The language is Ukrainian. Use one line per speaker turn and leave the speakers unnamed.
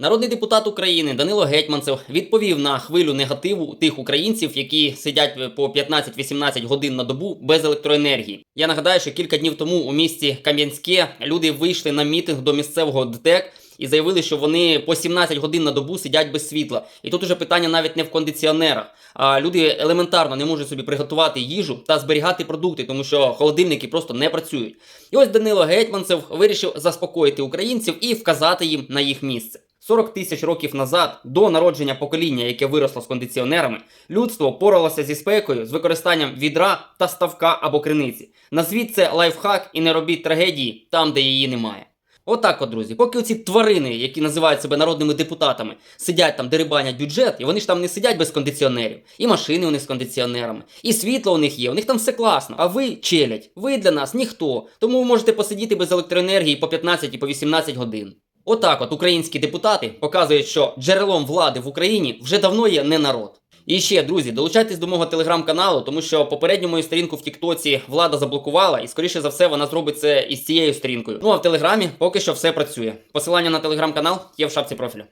Народний депутат України Данило Гетьманцев відповів на хвилю негативу тих українців, які сидять по 15-18 годин на добу без електроенергії. Я нагадаю, що кілька днів тому у місті Кам'янське люди вийшли на мітинг до місцевого ДТЕК і заявили, що вони по 17 годин на добу сидять без світла. І тут уже питання навіть не в кондиціонерах. А люди елементарно не можуть собі приготувати їжу та зберігати продукти, тому що холодильники просто не працюють. І ось Данило Гетьманцев вирішив заспокоїти українців і вказати їм на їх місце. 40 тисяч років назад, до народження покоління, яке виросло з кондиціонерами, людство поралося зі спекою з використанням відра та ставка або криниці. Назвіть це лайфхак і не робіть трагедії там, де її немає. Отак, от, друзі, поки оці тварини, які називають себе народними депутатами, сидять там, дерибанять бюджет, і вони ж там не сидять без кондиціонерів, і машини у них з кондиціонерами, і світло у них є, у них там все класно. А ви челядь, ви для нас ніхто. Тому ви можете посидіти без електроенергії по 15 і по 18 годин. Отак, от українські депутати показують, що джерелом влади в Україні вже давно є не народ. І ще, друзі, долучайтесь до мого телеграм-каналу, тому що попередню мою сторінку в Тіктоці влада заблокувала, і скоріше за все вона зробить це із цією сторінкою. Ну а в телеграмі поки що все працює. Посилання на телеграм-канал є в шапці профілю.